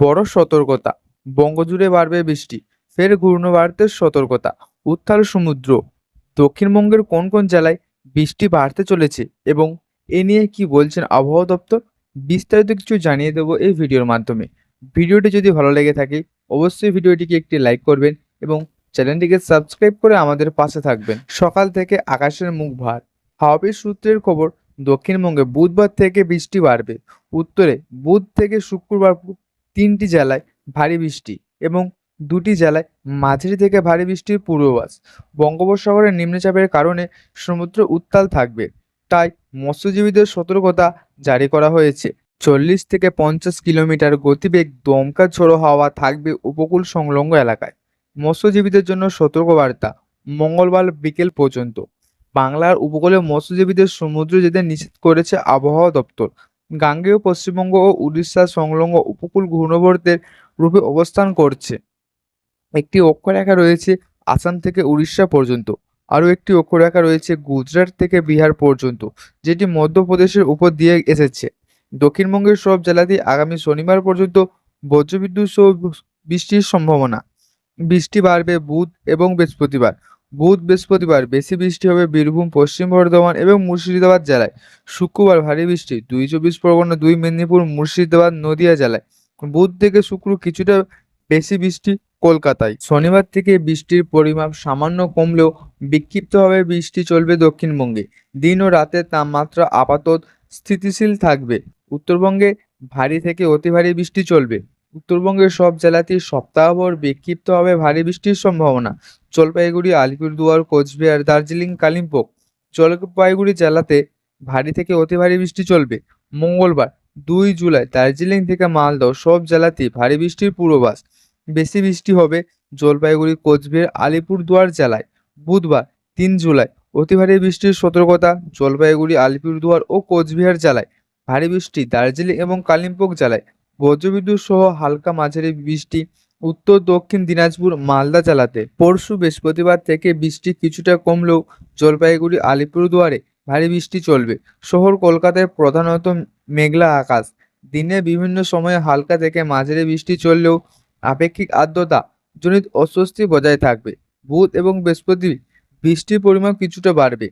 বড় সতর্কতা। বঙ্গজুড়ে বাড়বে বৃষ্টি, ফের ঘূর্ণিঝড়ের সতর্কতা। উত্তাল সমুদ্র, দক্ষিণবঙ্গের কোন কোন জেলায় বৃষ্টি বাড়তে চলেছে এবং এ নিয়ে কি বলছেন আবহাওয়া দপ্তর? বিস্তারিত কিছু জানিয়ে দেবো এই ভিডিওর মাধ্যমে। ভিডিওটি যদি ভালো লেগে থাকে, অবশ্যই ভিডিওটিকে একটি লাইক করবেন এবং চ্যানেলটিকে সাবস্ক্রাইব করে আমাদের পাশে থাকবেন। সকাল থেকে আকাশের মুখ ভার। হাওয়াবির সূত্রের খবর, দক্ষিণবঙ্গে বুধবার থেকে বৃষ্টি বাড়বে। উত্তরে বুধ থেকে শুক্রবার তিনটি জেলায় ভারী বৃষ্টি এবং দুটি জেলায় মাঝারি থেকে ভারী বৃষ্টির পূর্বাভাস। বঙ্গোপসাগরের নিম্নচাপের কারণে সমুদ্র উত্তাল থাকবে, তাই মৎস্যজীবীদের সতর্কতা জারি করা হয়েছে। চল্লিশ থেকে পঞ্চাশ কিলোমিটার গতিবেগ দমকা ঝোড়ো হাওয়া থাকবে উপকূল সংলগ্ন এলাকায়। মৎস্যজীবীদের জন্য সতর্কবার্তা, মঙ্গলবার বিকেল পর্যন্ত। বাংলার উপকূলে মৎস্যজীবীদের সমুদ্র যেতে নিষেধ করেছে আবহাওয়া দপ্তর। গাঙ্গেয় পশ্চিমবঙ্গ ও উড়িষ্যা সংলগ্ন উপকূল ঘূর্ণবর্তের রূপে অবস্থান করছে। একটি অক্ষরেখা রয়েছে আসাম থেকে উড়িষ্যা পর্যন্ত। আরও একটি অক্ষরেখা রয়েছে গুজরাট থেকে বিহার পর্যন্ত, যেটি মধ্যপ্রদেশের উপর দিয়ে এসেছে। দক্ষিণবঙ্গের সব জেলাতেই আগামী শনিবার পর্যন্ত বজ্রবিদ্যুৎ সহ বৃষ্টির সম্ভাবনা। বৃষ্টি বাড়বে বুধ এবং বৃহস্পতিবার। বুধ, বৃহস্পতিবার বেশি বৃষ্টি হবে বীরভূম, পশ্চিম বর্ধমান এবং মুর্শিদাবাদ জেলায়। শুক্রবার ভারী বৃষ্টি, দুই চব্বিশ পরগনা, দুই মেদিনীপুর, মুর্শিদাবাদ, নদিয়া জেলায়। বুধ থেকে শুক্র কিছুটা বেশি বৃষ্টি কলকাতায়। শনিবার থেকে বৃষ্টির পরিমাপ সামান্য কমলেও বিক্ষিপ্তভাবে বৃষ্টি চলবে দক্ষিণবঙ্গে। দিন ও রাতের তাপমাত্রা আপাতত স্থিতিশীল থাকবে। উত্তরবঙ্গে ভারী থেকে অতি ভারী বৃষ্টি চলবে। উত্তরবঙ্গের সব জেলাতেই সপ্তাহভর বিক্ষিপ্তভাবে ভারী বৃষ্টির সম্ভাবনা। জলপাইগুড়ি, আলিপুরদুয়ার, কোচবিহার, দার্জিলিং, কালিম্পং। জলপাইগুড়ি জেলাতে ভারী থেকে অতি ভারী বৃষ্টি চলবে। মঙ্গলবার দুই জুলাই দার্জিলিং থেকে মালদহ সব জেলাতেই ভারী বৃষ্টির পূর্বাভাস। বেশি বৃষ্টি হবে জলপাইগুড়ি, কোচবিহার, আলিপুরদুয়ার জেলায়। বুধবার তিন জুলাই অতি ভারী বৃষ্টির সতর্কতা জলপাইগুড়ি, আলিপুরদুয়ার ও কোচবিহার জেলায়। ভারী বৃষ্টি দার্জিলিং এবং কালিম্পং জেলায়। বজ্রবিদ্যুৎ সহ হালকা মাঝারি বৃষ্টি উত্তর দক্ষিণ দিনাজপুর মালদা জেলাতে। পরশু বৃহস্পতিবার থেকে বৃষ্টি কিছুটা কমলেও জলপাইগুড়ি, আলিপুরদুয়ারে ভারী বৃষ্টি চলবে। শহর কলকাতায় প্রধানত মেঘলা আকাশ। দিনে বিভিন্ন সময়ে হালকা থেকে মাঝারি বৃষ্টি চললেও আপেক্ষিক আর্দ্রতা জনিত অস্বস্তি বজায় থাকবে। বুধ এবং বৃহস্পতি বৃষ্টির পরিমাণ কিছুটা বাড়বে।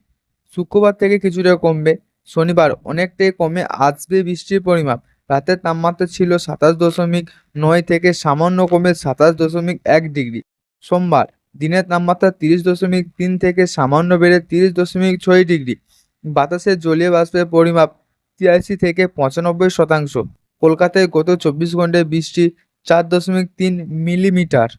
শুক্রবার থেকে কিছুটা কমবে। শনিবার অনেকটাই কমে আসবে বৃষ্টির পরিমাপ রাতের তাপমাত্রা ছিল সাতাশ দশমিক নয় থেকে সামান্য কমে সাতাশ দশমিক এক ডিগ্রি। সোমবার দিনের তাপমাত্রা তিরিশ দশমিক তিন থেকে সামান্য বেড়ে তিরিশ দশমিক ছয় ডিগ্রি। বাতাসের জলীয় বাষ্পের পরিমাপ তিরাশি থেকে পঁচানব্বই শতাংশ। কলকাতায় গত চব্বিশ ঘন্টায় বৃষ্টি চার দশমিক তিন মিলিমিটার।